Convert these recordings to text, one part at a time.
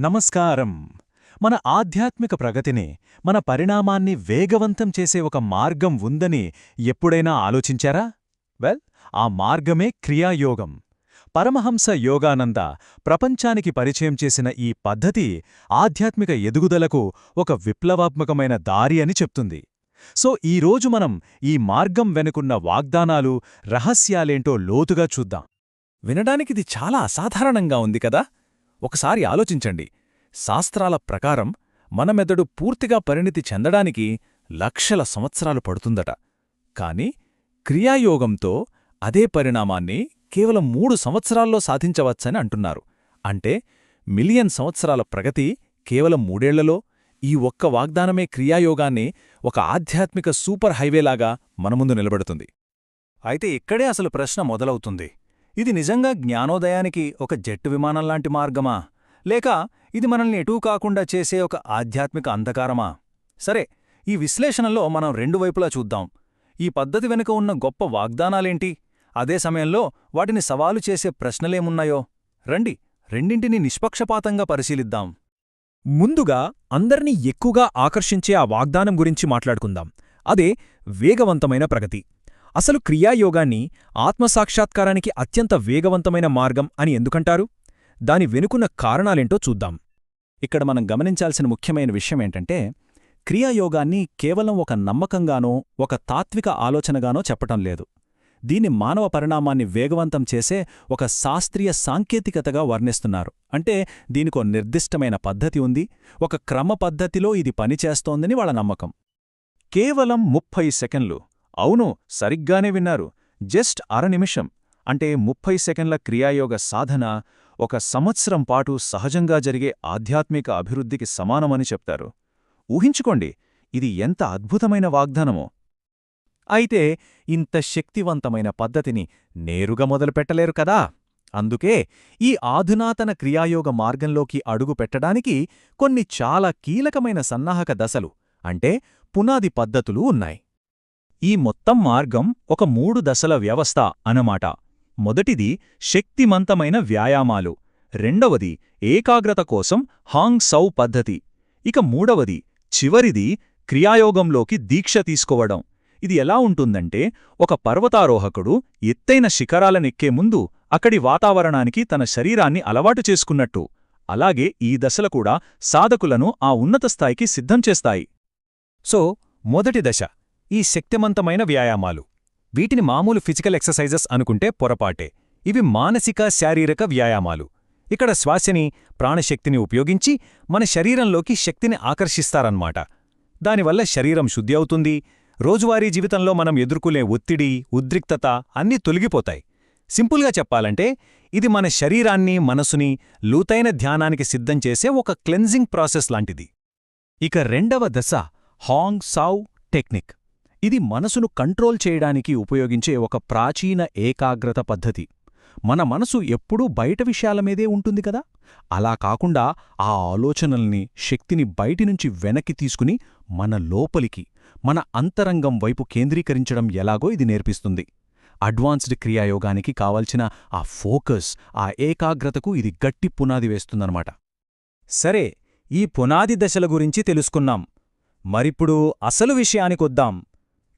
నమస్కారం. మన ఆధ్యాత్మిక ప్రగతిని మన పరిణామాన్ని వేగవంతం చేసే ఒక మార్గం ఉందని ఎప్పుడైనా ఆలోచించారా? వెల్ ఆ మార్గమే క్రియాయోగం. పరమహంస యోగానంద ప్రపంచానికి పరిచయం చేసిన ఈ పద్ధతి ఆధ్యాత్మిక ఎదుగుదలకు ఒక విప్లవాత్మకమైన దారి అని చెప్తుంది. సో ఈరోజు మనం ఈ మార్గం వెనుకున్న వాగ్దానాలు రహస్యాలేంటో లోతుగా చూద్దాం. వినడానికిది చాలా అసాధారణంగా ఉంది కదా? ఒకసారి ఆలోచించండి. శాస్త్రాల ప్రకారం మన మెదడు పూర్తిగా పరిణితి చెందడానికి లక్షల సంవత్సరాలు పడుతుందట. కాని క్రియాయోగంతో అదే పరిణామాన్ని కేవలం మూడు సంవత్సరాల్లో సాధించవచ్చని అంటున్నారు. అంటే మిలియన్ సంవత్సరాల ప్రగతి కేవలం మూడేళ్ళలో ఈ ఒక్క వాగ్దానమే క్రియాయోగాన్ని ఒక ఆధ్యాత్మిక సూపర్ హైవేలాగా మన ముందు నిలబెడుతుంది. అయితే ఇక్కడే అసలు ప్రశ్న మొదలవుతుంది. ఇది నిజంగా జ్ఞానోదయానికి ఒక జెట్టు విమానంలాంటి మార్గమా? లేక ఇది మనల్ని ఎటూ కాకుండా చేసే ఒక ఆధ్యాత్మిక అంధకారమా? సరే ఈ విశ్లేషణలో మనం రెండు వైపులా చూద్దాం. ఈ పద్ధతి వెనుక ఉన్న గొప్ప వాగ్దానాలేంటి? అదే సమయంలో వాటిని సవాలు చేసే ప్రశ్నలేమున్నాయో? రండి రెండింటినీ నిష్పక్షపాతంగా పరిశీలిద్దాం. ముందుగా అందర్నీ ఎక్కువగా ఆకర్షించే ఆ వాగ్దానం గురించి మాట్లాడుకుందాం. అదే వేగవంతమైన ప్రగతి. అసలు క్రియాయోగాన్ని ఆత్మసాక్షాత్కారానికి అత్యంత వేగవంతమైన మార్గం అని ఎందుకంటారు? దాని వెనుకున్న కారణాలేంటో చూద్దాం. ఇక్కడ మనం గమనించాల్సిన ముఖ్యమైన విషయమేంటంటే క్రియాయోగాన్ని కేవలం ఒక నమ్మకంగానో ఒక తాత్విక ఆలోచనగానో చెప్పటం లేదు. దీన్ని మానవ పరిణామాన్ని వేగవంతం చేసే ఒక శాస్త్రీయ సాంకేతికతగా వర్ణిస్తున్నారు. అంటే దీనికో నిర్దిష్టమైన పద్ధతి ఉంది ఒక క్రమ పద్ధతిలో ఇది పనిచేస్తోందని వాళ్ళ నమ్మకం. కేవలం ముప్పై సెకండ్లు అవును సరిగ్గానే విన్నారు. జస్ట్ అర నిమిషం అంటే ముప్పై సెకండ్ల క్రియాయోగ సాధన ఒక సంవత్సరం పాటు సహజంగా జరిగే ఆధ్యాత్మిక అభివృద్ధికి సమానమని చెప్తారు. ఊహించుకోండి ఇది ఎంత అద్భుతమైన వాగ్దానమో. అయితే ఇంత శక్తివంతమైన పద్ధతిని నేరుగా మొదలుపెట్టలేరు కదా? అందుకే ఈ ఆధునాతన క్రియాయోగ మార్గంలోకి అడుగు పెట్టడానికి కొన్ని చాలా కీలకమైన సన్నాహక దశలు అంటే పునాది పద్ధతులు ఉన్నాయి. ఈ మొత్తం మార్గం ఒక మూడు దశల వ్యవస్థ అనమాట. మొదటిది శక్తిమంతమైన వ్యాయామాలు. రెండవది ఏకాగ్రత కోసం హాంగ్ సౌ పద్ధతి. ఇక మూడవది చివరిది క్రియాయోగంలోకి దీక్ష తీసుకోవడం. ఇది ఎలా ఉంటుందంటే ఒక పర్వతారోహకుడు ఎత్తైన శిఖరాలనెక్కే ముందు అక్కడి వాతావరణానికి తన శరీరాన్ని అలవాటు చేసుకున్నట్టు. అలాగే ఈ దశలు కూడా సాధకులను ఆ ఉన్నత స్థాయికి సిద్ధం చేస్తాయి. సో మొదటి దశ. ఈ శక్తిమంతమైన వ్యాయామాలు. వీటిని మామూలు ఫిజికల్ ఎక్సర్సైజెస్ అనుకుంటే పొరపాటే. ఇవి మానసిక శారీరక వ్యాయామాలు. ఇక్కడ శ్వాసని ప్రాణశక్తిని ఉపయోగించి మన శరీరంలోకి శక్తిని ఆకర్షిస్తారన్నమాట. దానివల్ల శరీరం శుద్ధి అవుతుంది రోజువారీ జీవితంలో మనం ఎదుర్కొనే ఒత్తిడి ఉద్రిక్తత అన్నీ తొలగిపోతాయి. సింపుల్గా చెప్పాలంటే ఇది మన శరీరాన్ని మనసుని లూతైన ధ్యానానికి సిద్ధం చేసే ఒక క్లెన్జింగ్ ప్రాసెస్ లాంటిది. ఇక రెండవ దశ హాంగ్ సావ్ టెక్నిక్. ఇది మనసును కంట్రోల్ చేయడానికి ఉపయోగించే ఒక ప్రాచీన ఏకాగ్రత పద్ధతి. మన మనసు ఎప్పుడూ బయట విషయాల మీదే ఉంటుంది కదా? అలా కాకుండా ఆ ఆలోచనల్ని శక్తిని బయటినుంచి వెనక్కి తీసుకుని మన లోపలికి మన అంతరంగం వైపు కేంద్రీకరించడం ఎలాగో ఇది నేర్పిస్తుంది. అడ్వాన్స్డ్ క్రియాయోగానికి కావలసిన ఆ ఫోకస్ ఆ ఏకాగ్రతకు ఇది గట్టి పునాది వేస్తుందన్నమాట. సరే ఈ పునాది దశల గురించి తెలుసుకున్నాం. మరిప్పుడు అసలు విషయానికొద్దాం.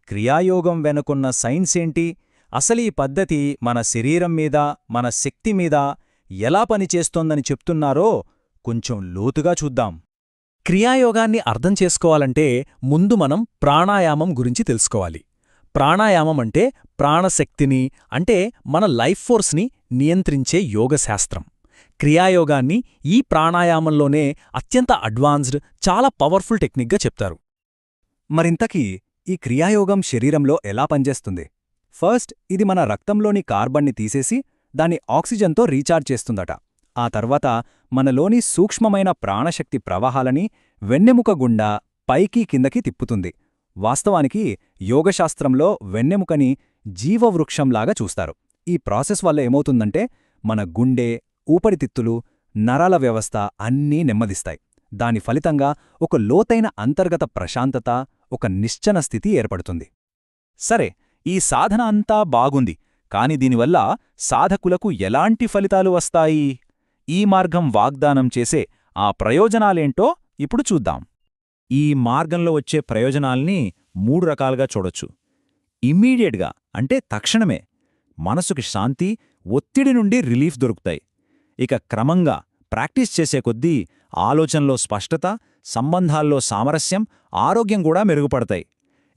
క్రియాయోగం వెనుకున్న సైన్స్ ఏంటి? అసలీ పద్ధతి మన శరీరం మీద మన శక్తి మీద ఎలా పనిచేస్తోందని చెప్తున్నారో కొంచెం లోతుగా చూద్దాం. క్రియాయోగాన్ని అర్థం చేసుకోవాలంటే ముందు మనం ప్రాణాయామం గురించి తెలుసుకోవాలి. ప్రాణాయామం అంటే ప్రాణశక్తిని అంటే మన లైఫ్ ఫోర్స్ని నియంత్రించే యోగశాస్త్రం. క్రియాయోగాన్ని ఈ ప్రాణాయామంలోనే అత్యంత అడ్వాన్స్డ్ చాలా పవర్ఫుల్ టెక్నిక్గా చెప్తారు. మరింతకీ ఈ క్రియాయోగం శరీరంలో ఎలా పనిచేస్తుంది? ఫస్ట్ ఇది మన రక్తంలోని కార్బన్ని తీసేసి దాన్ని ఆక్సిజన్తో రీఛార్జ్ చేస్తుందట. ఆ తర్వాత మనలోని సూక్ష్మమైన ప్రాణశక్తి ప్రవాహాలని వెన్నెముక గుండా పైకి కిందకి తిప్పుతుంది. వాస్తవానికి యోగశాస్త్రంలో వెన్నెముకని జీవవృక్షంలాగా చూస్తారు. ఈ ప్రాసెస్ వల్ల ఏమవుతుందంటే మన గుండె ఊపరితిత్తులు నరాల వ్యవస్థ అన్నీ నెమ్మదిస్తాయి. దాని ఫలితంగా ఒక లోతైన అంతర్గత ప్రశాంతత ఒక నిశ్చన స్థితి ఏర్పడుతుంది. సరే ఈ సాధన అంతా బాగుంది కాని దీనివల్ల సాధకులకు ఎలాంటి ఫలితాలు వస్తాయి? ఈ మార్గం వాగ్దానం చేసే ఆ ప్రయోజనాలేంటో ఇప్పుడు చూద్దాం. ఈ మార్గంలో వచ్చే ప్రయోజనాల్ని మూడు రకాలుగా చూడొచ్చు. ఇమ్మీడియట్గా అంటే తక్షణమే మనసుకి శాంతి ఒత్తిడి నుండి రిలీఫ్ దొరుకుతాయి. ఇక క్రమంగా ప్రాక్టీస్ చేసే కొద్దీ ఆలోచనలో స్పష్టత సంబంధాల్లో సామరస్యం ఆరోగ్యం కూడా మెరుగుపడతాయి.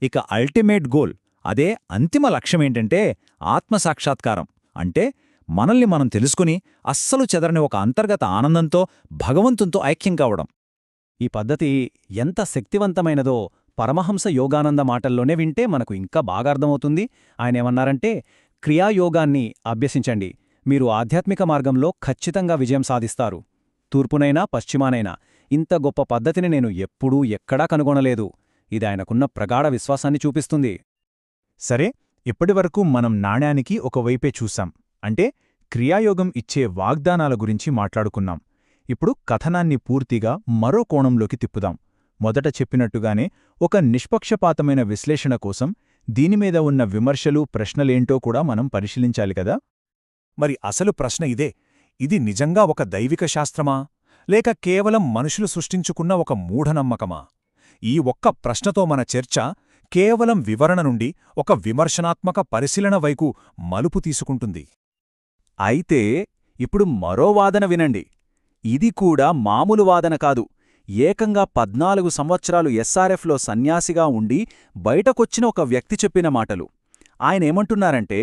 ఇక అల్టిమేట్ గోల్ అదే అంతిమ లక్ష్యమేంటంటే ఆత్మసాక్షాత్కారం. అంటే మనల్ని మనం తెలుసుకుని అస్సలు చెదరని ఒక అంతర్గత ఆనందంతో భగవంతునితో ఐక్యం కావడం. ఈ పద్ధతి ఎంత శక్తివంతమైనదో పరమహంస యోగానంద మాటల్లోనే వింటే మనకు ఇంకా బాగా అర్థమవుతుంది. ఆయనేమన్నారంటే క్రియాయోగాన్ని అభ్యసించండి. మీరు ఆధ్యాత్మిక మార్గంలో ఖచ్చితంగా విజయం సాధిస్తారు. తూర్పునైనా పశ్చిమానైనా ఇంత గొప్ప పద్ధతిని నేను ఎప్పుడూ ఎక్కడా కనుగొనలేదు. ఇది ఆయనకున్న ప్రగాఢ విశ్వాసాన్ని చూపిస్తుంది. సరే ఇప్పటివరకు మనం నాణ్యానికి ఒకవైపే చూశాం. అంటే క్రియాయోగం ఇచ్చే వాగ్దానాల గురించి మాట్లాడుకున్నాం. ఇప్పుడు కథనాన్ని పూర్తిగా మరో కోణంలోకి తిప్పుదాం. మొదట చెప్పినట్టుగానే ఒక నిష్పక్షపాతమైన విశ్లేషణ కోసం దీనిమీద ఉన్న విమర్శలు ప్రశ్నలేంటో కూడా మనం పరిశీలించాలి కదా? మరి అసలు ప్రశ్న ఇదే. ఇది నిజంగా ఒక దైవిక శాస్త్రమా? లేక కేవలం మనుషులు సృష్టించుకున్న ఒక మూఢనమ్మకమా? ఈ ఒక్క ప్రశ్నతో మన చర్చ కేవలం వివరణ నుండి ఒక విమర్శనాత్మక పరిశీలన వైపు మలుపు తీసుకుంటుంది. అయితే ఇప్పుడు మరో వాదన వినండి. ఇది కూడా మామూలు వాదన కాదు. ఏకంగా పద్నాలుగు సంవత్సరాలు ఎస్ఆర్ఎఫ్లో సన్యాసిగా ఉండి బయటకొచ్చిన ఒక వ్యక్తి చెప్పిన మాటలు. ఆయనేమంటున్నారంటే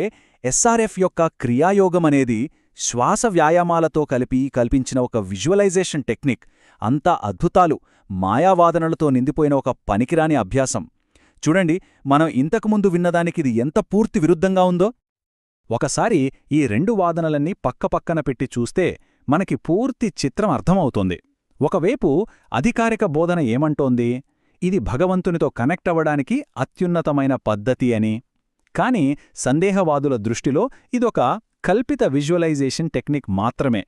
ఎస్ఆర్ఎఫ్ యొక్క క్రియాయోగమనేది శ్వాస వ్యాయామాలతో కలిపి కల్పించిన ఒక విజువలైజేషన్ టెక్నిక్. అంతా అద్భుతాలు మాయావాదనలతో నిండిపోయిన ఒక పనికిరాని అభ్యాసం. చూడండి మనం ఇంతకుముందు విన్నదానికి ఇది ఎంత పూర్తి విరుద్ధంగా ఉందో. ఒకసారి ఈ రెండు వాదనలన్నీ పక్కపక్కన పెట్టి చూస్తే మనకి పూర్తి చిత్రం అర్థమవుతోంది. ఒకవైపు అధికారిక బోధన ఏమంటోంది? ఇది భగవంతునితో కనెక్ట్ అవ్వడానికి అత్యున్నతమైన పద్ధతి అని. కానీ సందేహవాదుల దృష్టిలో ఇదొక కల్పిత విజువలైజేషన్ టెక్నిక్ మాత్రమే.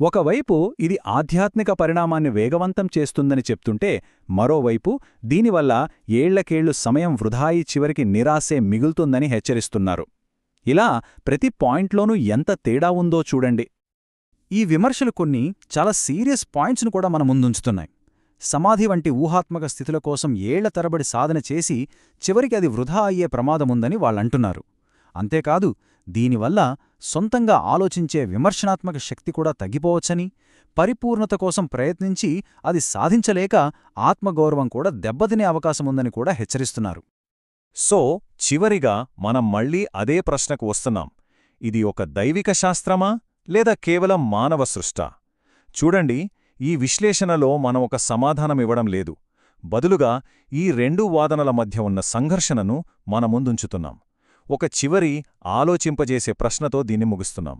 ఒకవైపు ఇది ఆధ్యాత్మిక పరిణామాన్ని వేగవంతం చేస్తుందని చెప్తుంటే మరోవైపు దీనివల్ల ఏళ్ళకేళ్ళు సమయం వృధాయి చివరికి నిరాశే మిగులుతుందని హెచ్చరిస్తున్నారు. ఇలా ప్రతి పాయింట్లోనూ ఎంత తేడా ఉందో చూడండి. ఈ విమర్శలు కొన్ని చాలా సీరియస్ పాయింట్స్ను కూడా మన ముందుంచుతున్నాయి. సమాధి వంటి ఊహాత్మక స్థితుల కోసం ఏళ్ళ తరబడి సాధన చేసి చివరికి అది వృధా అయ్యే ప్రమాదముందని వాళ్ళంటున్నారు. అంతేకాదు దీనివల్ల సొంతంగా ఆలోచించే విమర్శనాత్మక శక్తి కూడా తగ్గిపోవచ్చని పరిపూర్ణత కోసం ప్రయత్నించి అది సాధించలేక ఆత్మగౌరవం కూడా దెబ్బతినే అవకాశముందని కూడా హెచ్చరిస్తున్నారు. సో చివరిగా మనం మళ్ళీ అదే ప్రశ్నకు వస్తున్నాం. ఇది ఒక దైవిక శాస్త్రమా లేదా కేవలం మానవ సృష్టా? చూడండి ఈ విశ్లేషణలో మనం ఒక సమాధానమివ్వడం లేదు. బదులుగా ఈ రెండు వాదనల మధ్య ఉన్న సంఘర్షణను మన ముందుంచుతున్నాం. ఒక చివరి ఆలోచింపజేసే ప్రశ్నతో దీన్ని ముగుస్తున్నాం.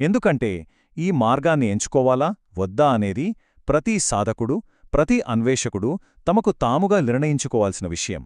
ఎందుకంటే ఈ మార్గాన్ని ఎంచుకోవాలా వద్దా అనేది ప్రతి సాధకుడు ప్రతి అన్వేషకుడు తమకు తాముగా నిర్ణయించుకోవాల్సిన విషయం.